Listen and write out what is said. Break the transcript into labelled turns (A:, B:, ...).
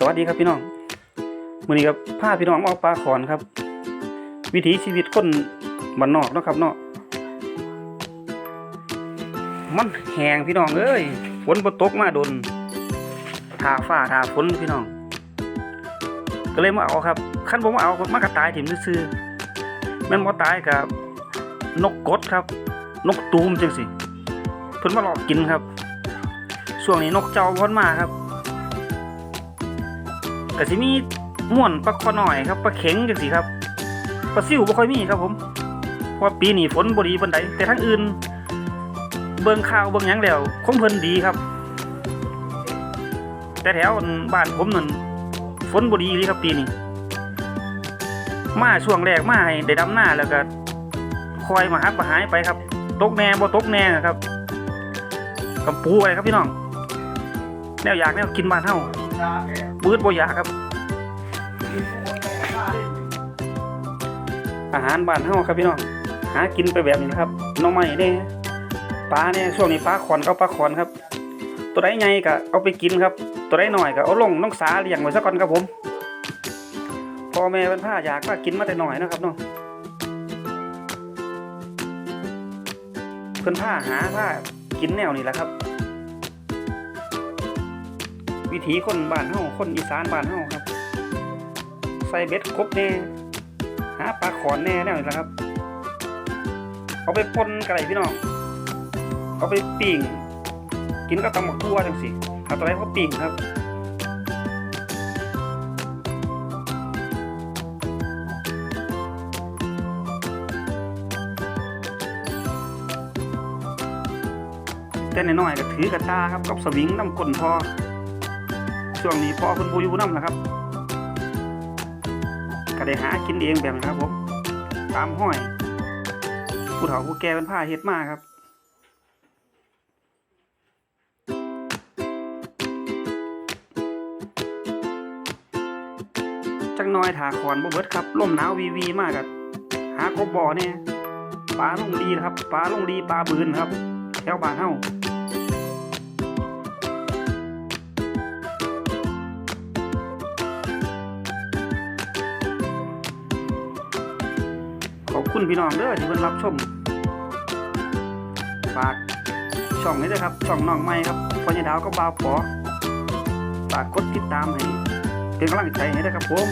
A: สวัสดีครับพี่น้องมื้อนี้ครับพาพี่น้องมาเอาปลาขอนครับ วิถีชีวิตคนบ้านนอกเนาะครับเนาะมันแหงพี่น้องเอ้ยฝนบ่ตกมาดนทาฟ้าทาฝนพี่น้อง ก็เลยมาเอาครับคันบ่มาเอามันก็ตายถิ่มซื่อแม่นบ่ตายกับนกกดครับ นกตูมจังสิเพิ่นมาหลอกกินครับช่วงนี้นกเจ้าพ้นมาครับ ก็สิมีม่วนปลาคอหน่อยครับปลาเข็งจังซี่ครับปลาซิวบ่ค่อยมีครับผมเพราะปีนี้ฝนบ่ดีปานใดแต่ทางอื่น เบิ่งข่าวเบิ่งหยังแล้วคงเพิ่นดีครับ แต่แถวบ้านผมนั่นฝนบ่ดีเลยครับปีนี้มาช่วงแรกมาให้ได้ดำหน้าแล้วก็คอยมาหักมาหายไปครับ ตกแน่บ่ตกแน่ครับกับปูอะไรครับพี่น้องแนวอยากแนวกินบ้านเฮา ปืดบ่อยากครับ อาหารบ้านเฮาครับพี่น้อง หากินไปแบบนี้นะครับน้องไม้เด้ปลาเนี่ยช่วงนี้ปลาขอนก็ปลาขอนครับ ตัวใดใหญ่ก็เอาไปกินครับ ตัวใดน้อยก็เอาลงน้องสาเลี้ยงไว้ซะก่อนครับผมพ่อแม่เป็นผ้าอยากว่ากินมาแต่น้อยนะครับเนาะเพิ่นผ้าหาผ้ากินแนวนี้แหละครับ วิถีคนบ้านเฮาคนอีสานบ้านเฮาครับ ใส่เบ็ดครบแน่หาปลาขอนแน่แน่นี่แหละครับ เอาไปปนกระไรพี่น้องเอาไปปิ้งกินก็ตำหมักทั่วจังสิเอาตัวไรก็ปิ้งครับแต่น้อยๆก็ถือกระตาครับกับสวิงน้ำก้นพอ ช่วงนี้พ่อคุณปูอยู่น้ำนะครับก็ได้หากินเองแบบนะครับผมตามห้อยผู้เฒ่าผู้แก่เป็นผ้าเฮ็ดมากครับจังน้อยถาคอนบ่เบิดครับลมหนาววีวีมากครับหากบบ่อเนี่ยปลาลงดีครับปลาลงดีปลาบืนครับแถวบ้านเฮา คุณพี่น้องเด้อที่เพิ่นรับชมฝากช่องนี้ด้วยครับช่องน้องใหม่ครับพอยดาวก็บาวปอฝากกดติดตามให้เป็นกำลังใจให้ด้วยครับผม